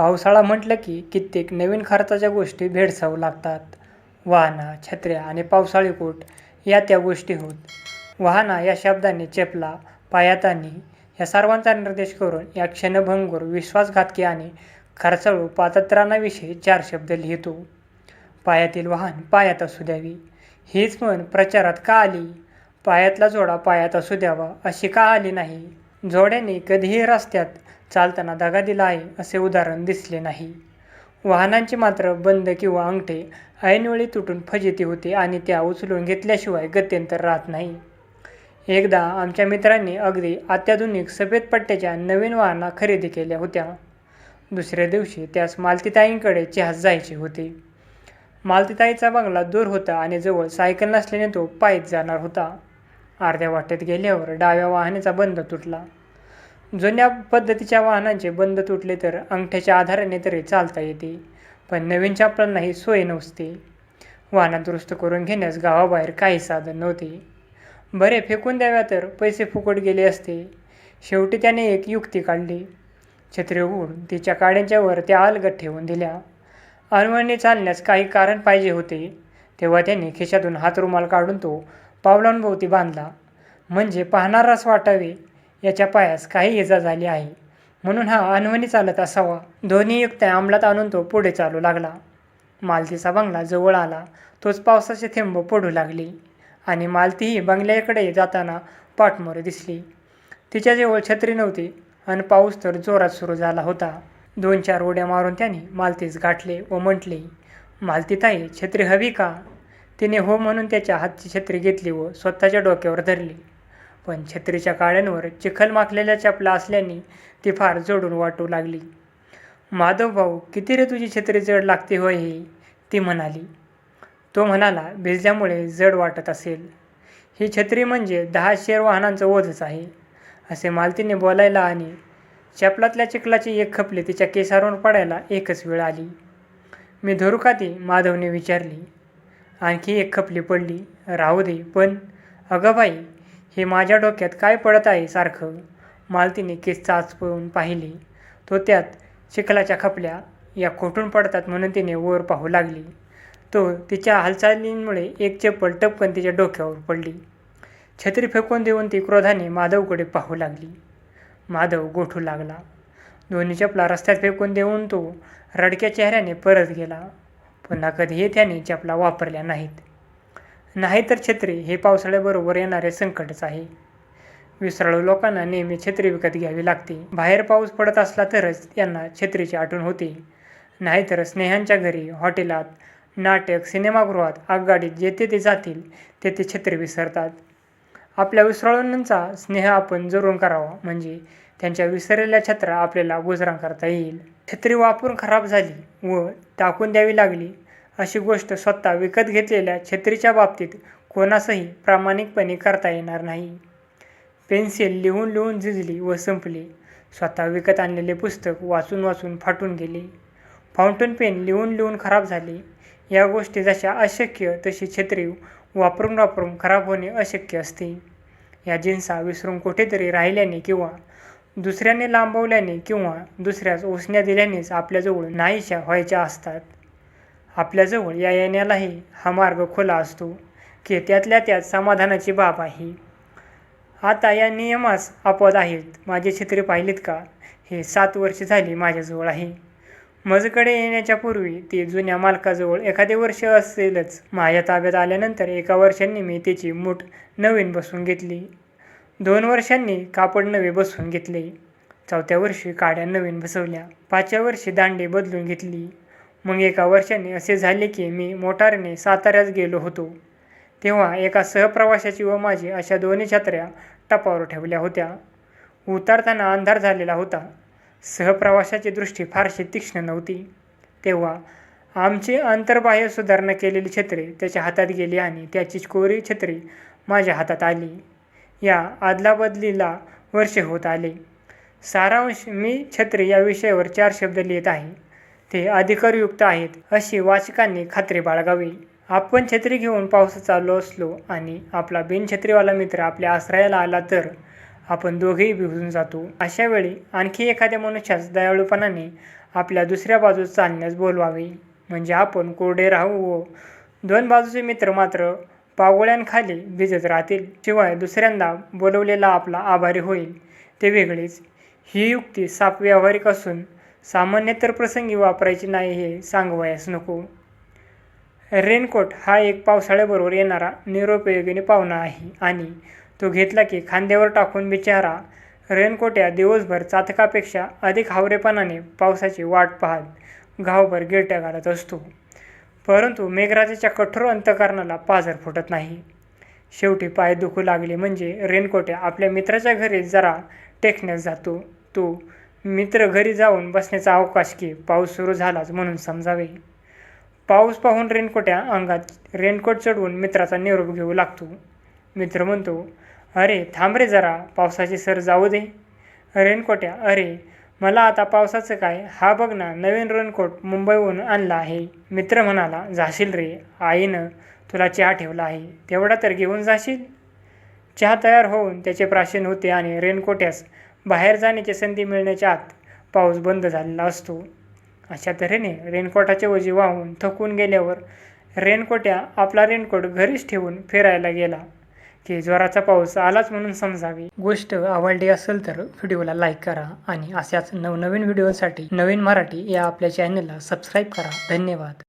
पावसाळा म्हटलं की कित्येक नवीन खर्चाच्या गोष्टी भेडसावू लागतात. वाहना, छत्र्या आणि पावसाळी कोट या त्या गोष्टी होत. वाहना या शब्दाने चेपला पायातानी या सर्वांचा निर्देश करून या क्षणभंगूर विश्वासघातकी आणि खर्चाळू पादत्राणांविषयी चार शब्द लिहितो. पायातील वाहन पायात असू द्यावी हीच म्हण प्रचारात का आली? पायातला जोडा पायात असू द्यावा, अशी का आली नाही? जोड्याने कधीही रस्त्यात चालताना दगा दिला आहे, असे उदाहरण दिसले नाही. वाहनांचे मात्र बंद किंवा अंगठे ऐनवेळी तुटून फजिती होते आणि त्या उचलून घेतल्याशिवाय गत्यंतर राहत नाही. एकदा आमच्या मित्रांनी अगदी अत्याधुनिक सफेद पट्ट्याच्या नवीन वाहना खरेदी केल्या होत्या. दुसऱ्या दिवशी त्यास मालतीताईंकडे चहास जायचे होते. मालतीताईचा बंगला दूर होता आणि जवळ सायकल नसल्याने तो पायीत जाणार होता. अर्ध्या वाटेत गेल्यावर डाव्या वाहनाचा बंद तुटला. जुन्या पद्धतीच्या वाहनांचे बंद तुटले तर अंगठ्याच्या आधाराने तरी चालता येते, पण नवीन चपलांना ही सोय नसते. वाहना दुरुस्त करून घेण्यास गावाबाहेर काही साधन नव्हते. बरे फेकून द्याव्या तर पैसे फुकट गेले असते. शेवटी त्याने एक युक्ती काढली. छत्री उघडून तिच्या काड्यांच्यावर त्या अलगद ठेवून दिल्या. अनवळणे चालण्यास काही कारण पाहिजे होते, तेव्हा त्याने खिशातून हात रुमाल काढून तो पावलांभोवती बांधला, म्हणजे पाहणारास वाटावे याच्या पायास काही इजा झाली आहे, म्हणून हा अनवणी चालत असावा. दोन्ही युक्त्या अंमलात आणून तो पुढे चालू लागला. मालतीचा बंगला जवळ आला तोच पावसाचे थेंब पडू लागले आणि मालतीही बंगल्याकडे जाताना पाठमोरे दिसली. तिच्याजवळ छत्री नव्हती अन पाऊस तर जोरात सुरू झाला होता. दोन चार उड्या मारून त्याने मालतीस गाठले व म्हटले, मालतीताई, छत्री हवी का? तिने हो म्हणून त्याच्या हातची छत्री घेतली व स्वतःच्या डोक्यावर धरली. पण छत्रीच्या काळ्यांवर चिखल माखलेल्या चपला असल्याने ती फार जोडून वाटू लागली. माधवभाऊ, किती रे तुझी छत्री जड लागते होय हे ती म्हणाली. तो म्हणाला, भिजल्यामुळे जड वाटत असेल. ही छत्री म्हणजे दहा शेर वाहनांचं ओझच आहे, असे मालतीने बोलायला आणि चपलातल्या चिखलाची एक खपली तिच्या केसांवर पडायला एकच वेळ आली. मी धरू का ती? माधवने विचारली. आणखी एक खपली पडली. राहू दे, पण अगं बाई, हे माझ्या डोक्यात काय पडत आहे सारखं? मालतीने केस चाचपळून पाहिले, तो त्यात चिखलाच्या खपल्या या खोटून पडतात म्हणून तिने वर पाहू लागली, तो तिच्या हालचालींमुळे एक चप्पल टपकन तिच्या डोक्यावर पडली. छत्री फेकून देऊन ती क्रोधाने माधवकडे पाहू लागली. माधव गोठू लागला. दोन्ही चपला रस्त्यात फेकून देऊन तो रडक्या चेहऱ्याने परत गेला. पुन्हा कधीही त्याने चपला वापरल्या नाहीत. नाहीतर छत्री हे पावसाळ्याबरोबर येणारे संकटच आहे. विसराळू लोकांना नेहमी छत्री विकत घ्यावी लागते. बाहेर पाऊस पडत असला तरच यांना छत्रीची आठवण होते, नाहीतर स्नेहांच्या घरी, हॉटेलात, नाटक, सिनेमागृहात, आगगाडीत जेथे ते जातील तेथे छत्री विसरतात. आपल्या विसराळूंचा स्नेह आपण जरूर करावा, म्हणजे त्यांच्या विसरलेल्या छत्रा आपल्याला गुजराण करता येईल. छत्री वापरून खराब झाली व टाकून द्यावी लागली अशी गोष्ट स्वतः विकत घेतलेल्या छत्रीच्या बाबतीत कोणासही प्रामाणिकपणे करता येणार नाही. पेन्सिल लिहून लिहून झिजली व संपली. स्वतः विकत आणलेले पुस्तक वाचून वाचून फाटून गेले. फाऊंटन पेन लिहून लिहून खराब झाले. या गोष्टी जशा अशक्य तशी छत्री वापरून वापरून खराब होणे अशक्य असते. या जिन्सा विसरून कुठेतरी राहिल्याने किंवा दुसऱ्याने लांबवल्याने किंवा दुसऱ्यास उसण्या दिल्यानेच आपल्याजवळ नाहीशा व्हायच्या असतात. आपल्याजवळ या येण्यालाही हा मार्ग खुला असतो की त्यातल्या त्यात समाधानाची बाब आहे. आता या नियमास अपवाद आहेत. माझे छत्री पाहिलीत का? हे सात वर्ष झाली माझ्याजवळ आहे. मजकडे येण्याच्या पूर्वी ते जुन्या मालकाजवळ एखादे वर्ष असेलच. माझ्या ताब्यात आल्यानंतर एका वर्षांनी मी त्याची मूठ नवीन बसून घेतली. दोन वर्षांनी कापड नवे बसवून घेतले. चौथ्या वर्षी काड्या नवीन बसवल्या. पाचव्या वर्षी दांडे बदलून घेतली. मग एका वर्षाने असे झाले की मी मोटारने साताऱ्यास गेलो होतो, तेव्हा एका सहप्रवाशाची व माझी अशा दोन्ही छत्र्या टपावर ठेवल्या होत्या. उतरताना अंधार झालेला होता. सहप्रवाशाची दृष्टी फारशी तीक्ष्ण नव्हती. तेव्हा आमची अंतर्बाह्य सुधारणा केलेली छत्री त्याच्या हातात गेली आणि त्याची कोरी छत्री माझ्या हातात आली. या आदलाबदलीला वर्षे होत आले. सारांश मी छत्री या विषयावर चार शब्द लिहित आहे, ते अधिकारयुक्त आहेत अशी वाचकांनी खात्री बाळगावी. आपण छत्री घेऊन पावसात चाललो असलो आणि आपला बिनछत्रीवाला मित्र आपल्या आश्रयाला आला तर आपण दोघेही भिजून जातो. अशा वेळी आणखी एखाद्या मनुष्यास दयाळूपणाने आपल्या दुसऱ्या बाजूस चालण्यास बोलवावे म्हणजे आपण कोरडे राहू व दोन बाजूचे मित्र मात्र पागोळ्यांखाली भिजत राहतील शिवाय दुसऱ्यांदा बोलवलेला आपला आभारी होईल ते वेगळेच ही युक्ती साप व्यावहारिक असून सामान्य तर प्रसंगी वापरायची नाही हे सांगवयास नको. रेनकोट हा एक पावसाळ्याबरोबर येणारा निरुपयोगीने पाहुणा आहे आणि तो घेतला की खांद्यावर टाकून बिचारा रेनकोट्या दिवसभर चातकापेक्षा अधिक हावरेपणाने पावसाची वाट पाहत घावभर गिरट्या घालत असतो. परंतु मेघराजाच्या कठोर अंतकरणाला पाझर फुटत नाही. शेवटी पाय दुखू लागले म्हणजे रेनकोट्या आपल्या मित्राच्या घरी जरा टेकण्यास जातो. तो मित्र घरी जाऊन बसण्याचा अवकाश की पाऊस सुरू झालाच म्हणून समजावे. पाऊस पाहून रेनकोट्या अंगात रेनकोट चढवून मित्राचा निरोप घेऊ लागतो. मित्र म्हणतो अरे थांब रे जरा पावसाची सर जाऊ दे. रेनकोट्या अरे मला आता पावसाचं काय? हा बघ ना नवीन रेनकोट मुंबईहून आणला आहे. मित्र म्हणाला जाशील रे आईनं तुला चहा ठेवला आहे. तेवढा तर घेऊन जाशील? चहा तयार होऊन त्याचे प्राशन होते आणि रेनकोट्यास बाहेर जाण्याची संधी मिळण्याच्या आत पाऊस बंद झालेला असतो. अशा तऱ्हेने रेनकोटाचे ओझे वाहून थकून गेल्यावर रेनकोट्या आपला रेनकोट घरीच ठेवून फिरायला गेला. की जोराचा पाऊस आलाच म्हणून समजावी. गोष्ट आवडली असेल तर व्हिडिओला लाईक करा आणि अशाच नवनवीन व्हिडिओसाठी नवीन मराठी या आपल्या चॅनलला सबस्क्राईब करा. धन्यवाद.